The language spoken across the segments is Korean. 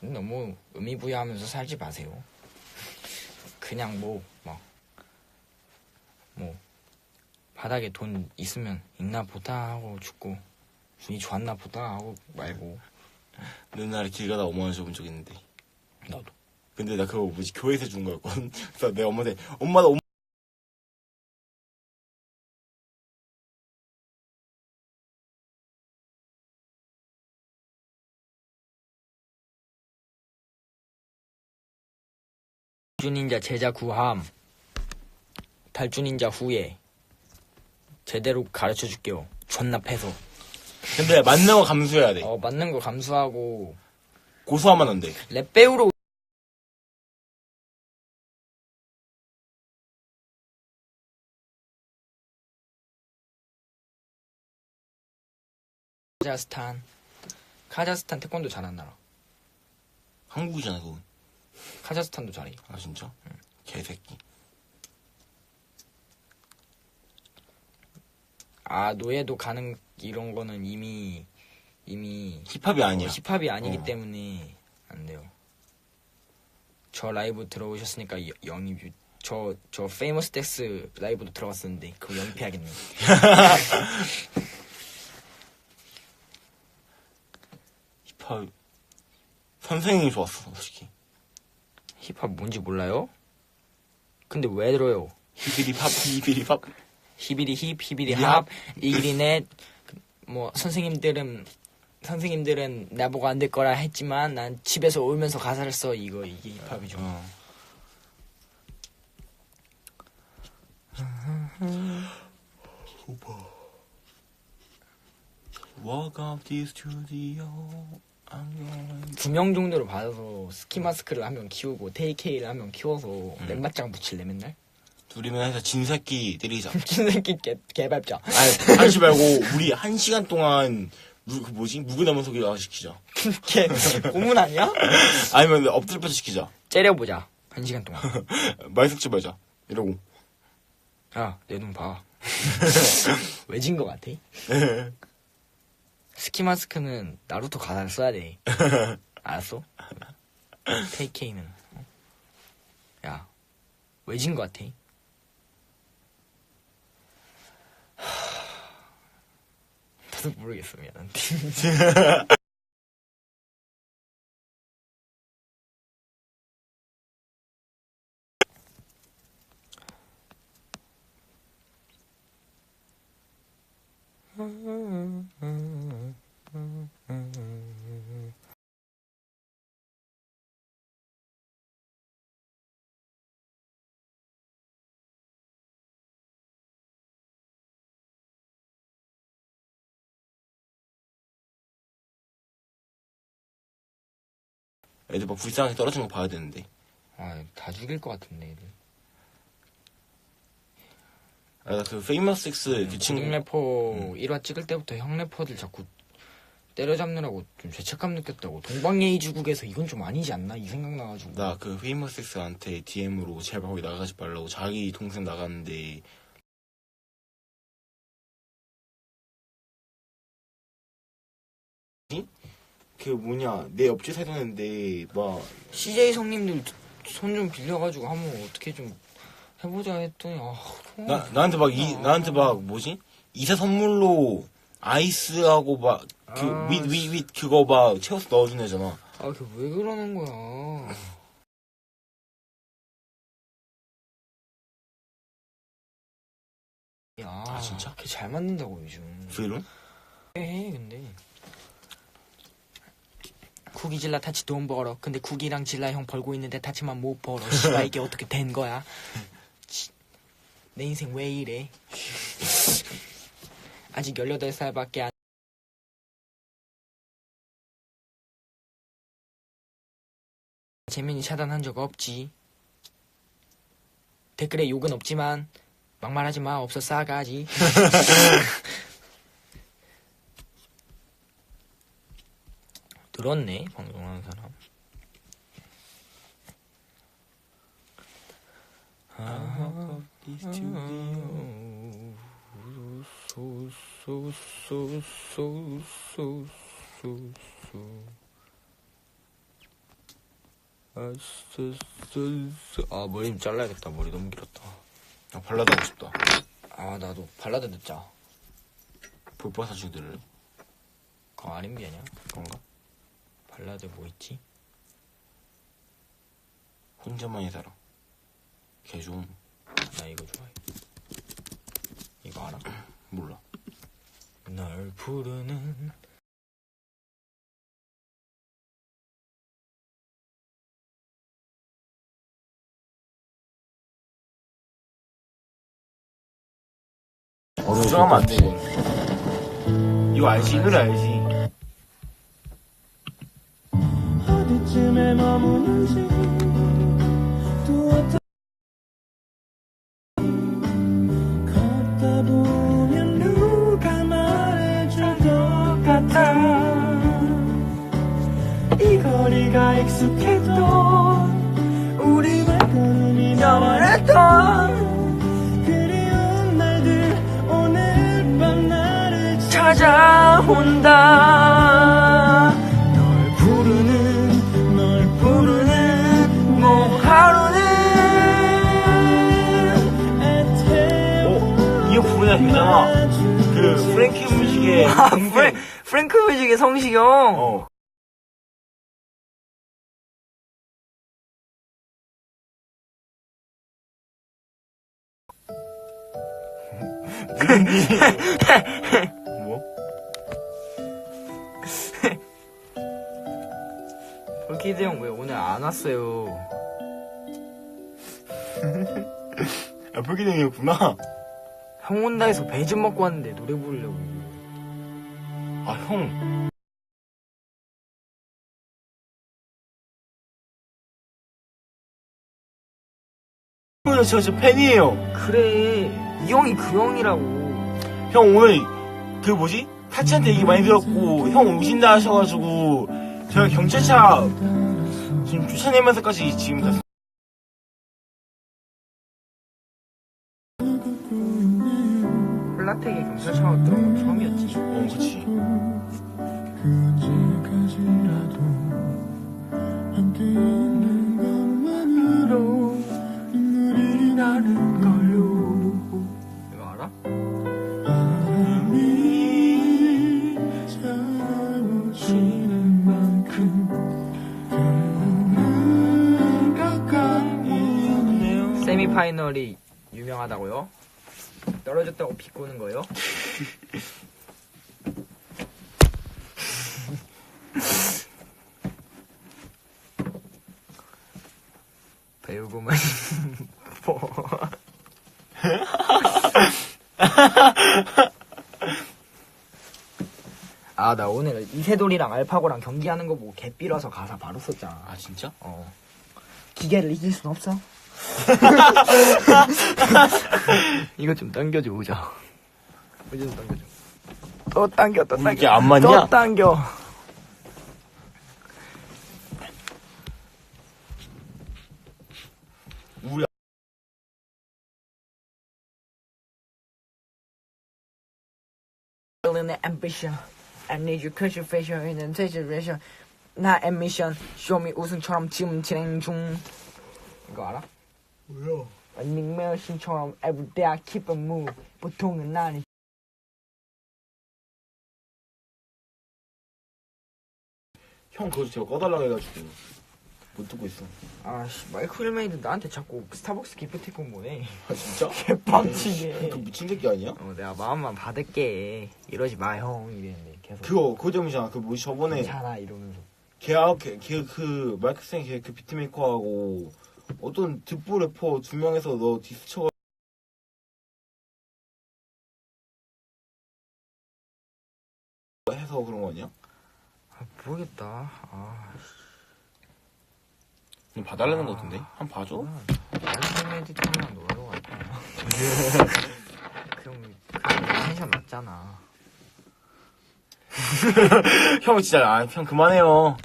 너무 의미 부여하면서 살지 마세요. 그냥 뭐, 막, 뭐, 바닥에 돈 있으면 있나 보다 하고 죽고, 운이 좋았나 보다 하고 말고, 옛날에 길 가다 5만 원 줘본 적 있는데. 나도. 근데 나 그거 뭐지 교회에서 준 거였거든. 그래서 내가 엄마한테 엄마 나 5만 탈주닌자 제자 구함. 탈주닌자 후에. 제대로 가르쳐 줄게요. 존나 패서. 근데 맞는 거 감수해야 돼. 어, 맞는 거 감수하고, 고소하면 안 돼. 랩 배우로 카자흐스탄 카자흐스탄 태권도 잘하는 나라 한국이잖아 그건. 카자흐스탄도 잘해 아 진짜? 개새끼. 아 노예도 가능 이런 거는 이미 이미 힙합이 아니야. 어, 힙합이 아니기 어. 때문에 안 돼요 저 라이브 들어오셨으니까 여- 영입 저 저 페이머스 덱스 라이브도 들어갔었는데 그거 영입해야겠네 힙합 선생님이 좋았어 솔직히. 힙합 뭔지 몰라요? 근데 왜 들어요? 히비리 팝 히비리 팝. 히비리 힙, 히비리 히비리 합, 이기리 넷. 뭐 선생님들은 선생님들은 나보고 안 될 거라 했지만 난 집에서 울면서 가사를 써 이거 이게 힙합이죠. 어. 오빠. Walk up the studio. 두 명 정도를 받아서 스키 마스크를 한 명 키우고 테이케이를 한 명 키워서 음. 랩맞짱 붙일래 맨날? 둘이면 해서 진새끼 때리자. 신새끼 개, 개발자. 아니, 한시 말고 우리 한 시간 동안 무, 그 뭐지 무구나무 소개가 시키자. 개 고문 아니야? 아니면 엎드려 펴서 시키자. 째려보자 한 시간 동안. 말 섞지 말자. 이러고. 야 내 눈 봐. 왜진 거 같아? 스키 마스크는 나루토 가사를 써야 돼. 알았어? 테이케이는 어? 야 왜 진 거 같아? 하... 나도 모르겠어 미안한데. 애들 막 불쌍하게 떨어진 거 봐야 되는데. 아 다 죽일 것 같은데 애들. 아, 나그 페이머스 엑스 그 친구. 래퍼 1화 찍을 때부터 형 래퍼들 자꾸 때려잡느라고 좀 죄책감 느꼈다고. 동방예의주국에서 이건 좀 아니지 않나 이 생각 나가지고. 나 그 페이머스 엑스한테 DM으로 제발 거기 나가지 말라고 자기 동생 나갔는데 그 뭐냐 내 옆집 살던 애인데 막 CJ 성님들 손 좀 빌려가지고 한번 어떻게 좀 해보자 했더니 아 나, 나한테 막 이, 나한테 막 뭐지? 이사 선물로 아이스하고 막그 아, 윗윗윗 그거 막 채워서 넣어준 애잖아. 아그왜 그러는 거야? 야 아, 진짜? 걔잘 맞는다고 요즘. 브이론? 해 근데 쿠기 질라 타치 돈 벌어. 근데 쿠기랑 질라 형 벌고 있는데 타치만 못 벌어. 씨발 이게 어떻게 된 거야? 치, 내 인생 왜 이래? 아직 18살밖에 안 재민이 차단한 적 없지. 댓글에 욕은 없지만 막말하지 마. 없어. 싸가지 들었네 방송하는 사람 아, 머리 좀 잘라야겠다 머리 너무 길었다 아, 발라드 하고 싶다. 아 나도 발라드 듣자 사진 들을래? 그거 R&B 아니야? 그런가? 발라드 뭐 있지? 혼자만의 사랑. 개 좋은. 나 이거 좋아해 이거 알아? 몰라. 널 부르는 수정하면 안 돼, 이거. 이거 알지? 이 노래 알지? 어디쯤에 머무는지 또 같아. 이 거리가 익숙했던 우리 발걸음이 영원했던 그리운 날들 오늘 밤 나를 찾아온다 되잖아. 그, 프랭키 뮤직의. 동생. 프랭크 뮤직의 성시경 어. 뭐? 볼키드 형왜 오늘 안 왔어요 야, 불기능이었구나. 형 온다 해서 배좀 먹고 왔는데 노래 부르려고 아, 형. 오늘 저, 저 팬이에요. 그래 이 형이 그 형이라고 형 오늘 그 뭐지? 타치한테 얘기 많이 들었고 형 오신다 하셔가지고 제가 경찰차 지금 쫓아내면서까지 지금 다 콜라텍에 경찰차가 들어온 건 처음이었지 어, 그치. 언제까지라도 함께 있는 것만으로 눈물이 나는 걸요 이거 알아? 바람이 만큼 오네요 세미파이널이 유명하다고요? 떨어졌다고 비꼬는 거요? 배우고만 뭐 아, 나 오늘 이세돌이랑 알파고랑 경기하는 거 보고 개삐러서 가사 바로 썼잖아. 아 진짜? 어. 기계를 이길 순 없어. 이거 좀 당겨줘, 보자. 이거 좀 당겨줘. 또 당겨, 또 당겨. 이게 안 맞냐? 또 당겨. 우리 Feeling the ambition. I need your cushion facial in the situation. 나 ambition. Show me 우승처럼 지금 진행 중. 이거 알아? 뭐야? 닝메어신처럼 everyday I keep a move. 보통은 나는 형 그거 제가 꺼달라고 해가지고 못 듣고 있어. 아씨 마이클 힐메이드 나한테 자꾸 스타벅스 기프티콘 보내. 아 진짜? 개빡치게. 그 미친 새끼 아니야? 어, 내가 마음만 받을게. 이러지 마, 형. 이랬는데 계속. 그거 그거 때문이잖아. 그 뭐지 저번에 괜찮아, 이러면서. 걔, 걔, 걔, 그, 마이크 쌤, 걔, 그 비트메이커하고, 어떤 듣보 래퍼 두 명에서 너 디스 쳐가 해서 그런 거 아니야? 아, 모르겠다. 아, 너 봐달라는 거 같은데? 한 번 봐줘? 힐메이드 형이랑 놀러 갈 거야. 그 형, 그 텐션 낮잖아. 형 진짜, 아, 형 그만해요.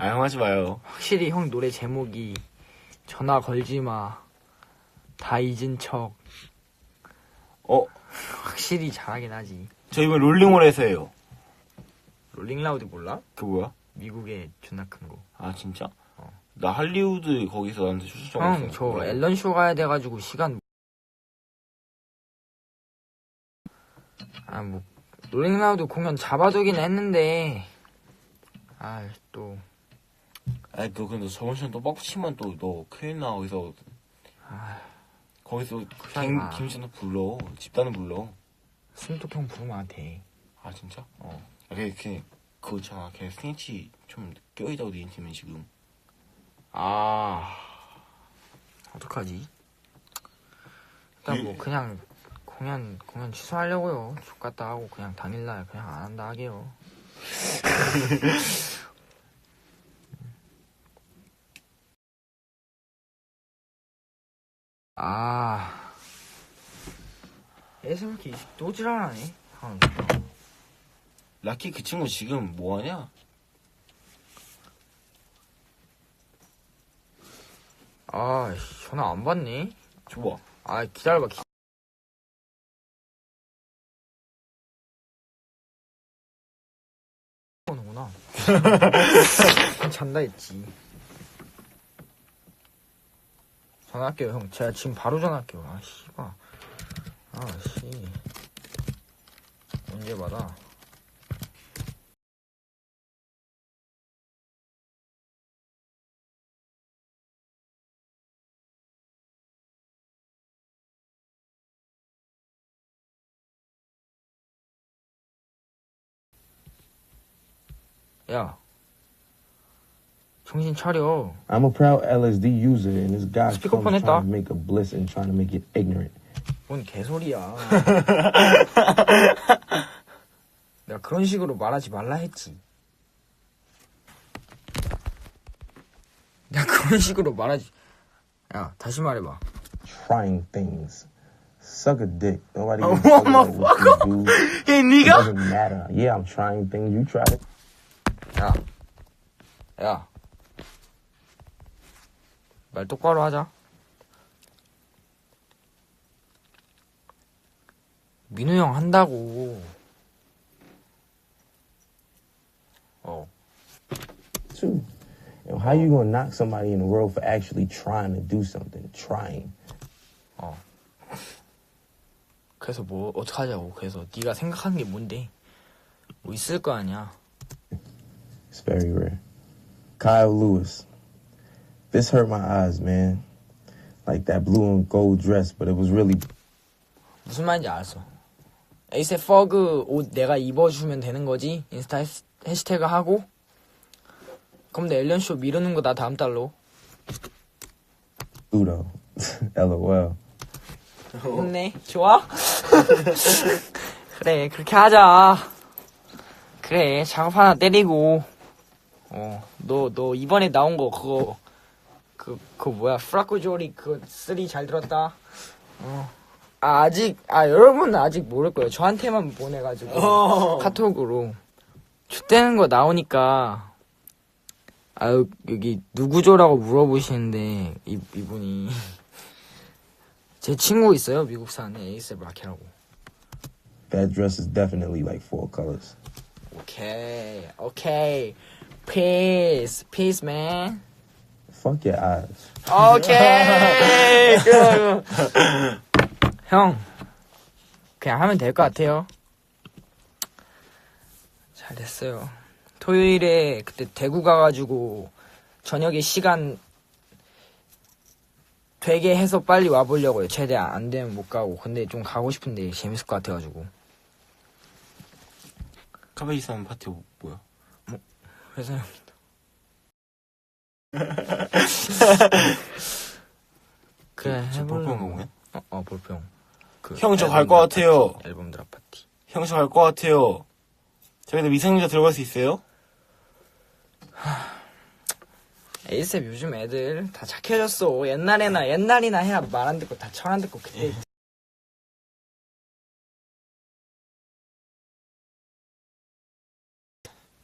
아, 형 하지 마요. 확실히 형 노래 제목이 전화 걸지 마. 다 잊은 척. 어, 확실히 잘하긴 하지. 저 이번 롤링홀에서 해요. 롤링 라우드 몰라? 그 뭐야? 미국에 존나 큰 거. 아 진짜? 어. 나 할리우드 거기서 나한테 왔어. 형, 저 앨런 쇼 가야 돼가지고 시간. 아, 뭐, 롤링 라우드 공연 잡아두긴 했는데. 아, 또. 아니 너 근데 저번 시간 또 빡치면 또너 큰일 나 거기서 아, 거기서 김 마. 김씨도 불러 집단을 불러. 승토형 부르면 안 돼. 아 진짜? 어. 아, 걔, 걔, 그거 있잖아. 걔 스니치 좀 껴있다고 네 인팀은 지금. 아. 어떡하지? 일단 뭐, 이- 그냥, 공연, 공연 취소하려고요. 족갔다 하고, 그냥 당일날 그냥 안 한다 하게요. 아. SMK 또 지랄하네. 아, 라키 그 친구 지금 뭐하냐? 아, 씨, 전화 안 받네? 줘봐. 아, 기다려봐. 기... 오는구나. 잔다 했지. 전화할게요, 형. 제가 지금 바로 전화할게요. 아, 씨발. 아, 씨. 언제 받아? 야. 정신 차려. I'm a proud LSD user, and this guy's Speakerphone trying 했다. to make a bliss and trying to make it ignorant. 뭔 개소리야. 내가 그런 식으로 말하지 말라 했지. 내가 그런 식으로 말하지. 야, 다시 말해봐. Trying things. Suck a dick. Nobody Oh, gives a fuck about motherfucker. what you do. 야, It 니가? doesn't matter. Yeah, I'm trying things. You try it. 야. 야. 말 똑바로 하자. 민우 형 한다고. 어. You know, how you gonna knock somebody in the world for actually trying to do something? Trying. 그래서 뭐 어떡하자고. 그래서 네가 생각하는 게 뭔데? 뭐 있을 거 아니야. It's very rare. Kyle Lewis. This hurt my eyes, man. Like that blue and gold dress, but it was really 무슨 말인지 알았어. 에이세 퍼그 옷 내가 입어주면 되는 거지? 인스타 해시- 해시태그 하고? 그럼 내 엘련쇼 미루는 거 나 다음 달로. though. LOL. 좋네. 좋아? 그래, 그렇게 하자. 그래, 작업 하나 때리고. 어, 너, 너 이번에 나온 거 그거, 그, 그거 뭐야, 프라코 조리 그거 쓰리 잘 들었다. 어. 아, 아직, 아, 여러분은 아직 모를 거예요. 저한테만 보내가지고. 카톡으로. 좆되는 거 나오니까. 아유, 여기 누구죠라고 물어보시는데, 이, 이분이. 제 친구 있어요 미국 사는 에이스 마키라고 That dress is definitely like four colors. 오케이 오케이 peace peace man Fuck your eyes. 오케이 그, 형 그냥 하면 될 것 같아요. 잘 됐어요. 토요일에 그때 대구 가가지고 저녁에 시간 되게 해서 빨리 와보려고요. 최대한 안 되면 못 가고. 근데 좀 가고 싶은데 재밌을 것 같아가지고. 카베이산 파티 뭐야? 회사형 그래 저 해볼래 볼펜 공연? 어, 어 볼펜 그 형, 저갈 앨범 것 같아요. 파티, 앨범 드랍 파티 형, 저 갈 것 같아요. 저희도 미성년자 들어갈 수 있어요? 에이셉 요즘 애들 다 착해졌어 옛날에나 옛날이나 해야 말 안 듣고 다 철 안 듣고 그때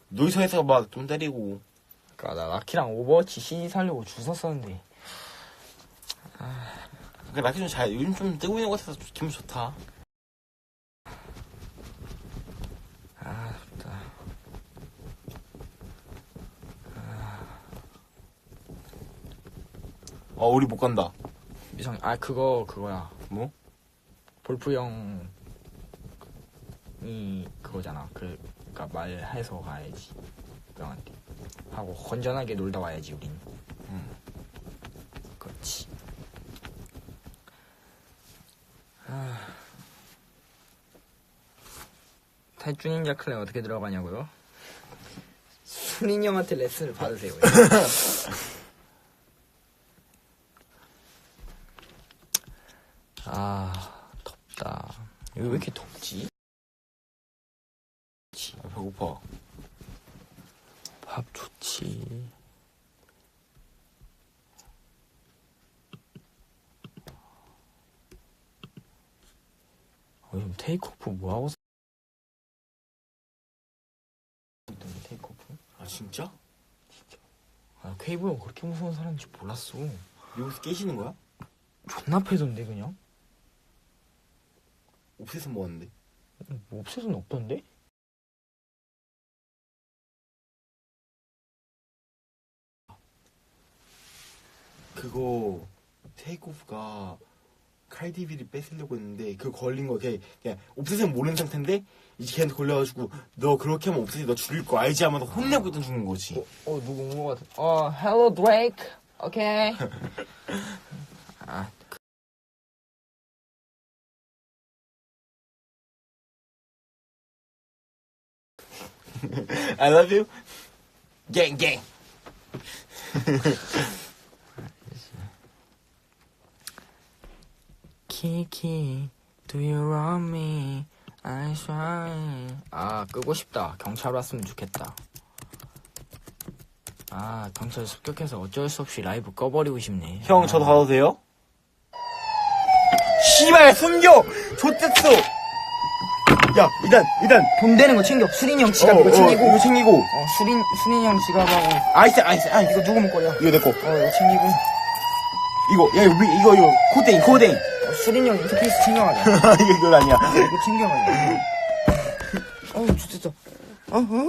놀이터에서 막 좀 때리고. 아, 나 마키랑 오버워치 CD 살려고 줄 섰었는데. 아... 그러니까 근데 마키 좀 잘, 요즘 좀 뜨고 있는 것 같아서 기분 좋다. 아, 좋다. 아... 어, 우리 못 간다. 이상, 아, 그거, 그거야. 뭐? 볼프 형이 그거잖아. 그, 그니까 말해서 가야지. 형한테. 하고 건전하게 놀다 와야지 우린. 음. 그렇지. 아... 탈주닌자 클랜 어떻게 들어가냐고요? 순인 형한테 레슨을 받으세요. 아 덥다. 여기 왜 이렇게 덥지? 아, 배고파 밥 좋지 어, 요즘 테이크오프 뭐하고 사... 있던데 테이크오프? 아 진짜? 아 퀘이브 형 그렇게 무서운 사람인지 몰랐어 여기서 깨시는 거야? 존나 패던데 그냥? 옵셋은 뭐 하는데? 뭐 옵셋은 없던데? 그거 테이크오프가 칼디비를 뺏으려고 했는데 그 걸린 거 그냥, 그냥 옵셋은 모르는 상태인데 이제 걔한테 걸려가지고 너 그렇게 하면 옵셋이 너 죽일 거 알지? 하면 서 혼내고 있던 중인 거지. 어, 어 누구 온거 같아? 어 헬로 드레이크 오케이 아 I love you. Gang gang 키키 Do you want me? I try. 아 끄고 싶다. 경찰 왔으면 좋겠다. 아 경찰 습격해서 어쩔 수 없이 라이브 꺼버리고 싶네. 형 저도 가도 돼요? 씨발 숨겨! 좋댔어! 야 일단 일단. 돈 되는 거 챙겨. 수린이 형 지갑 어, 이거 어, 챙기고. 이거 챙기고. 어 수린 수린이 형 지갑하고. 아이스 아이스 아이스 이거 누구 먹거려 어 이거 내거. 이거 챙기고. 이거 야 이거 위- 이거 이거. 코데인 어, 수린이 형 인터페이스 챙겨가자 이거 이거 아니야 이거 챙겨가자 어우 진짜 어? 어?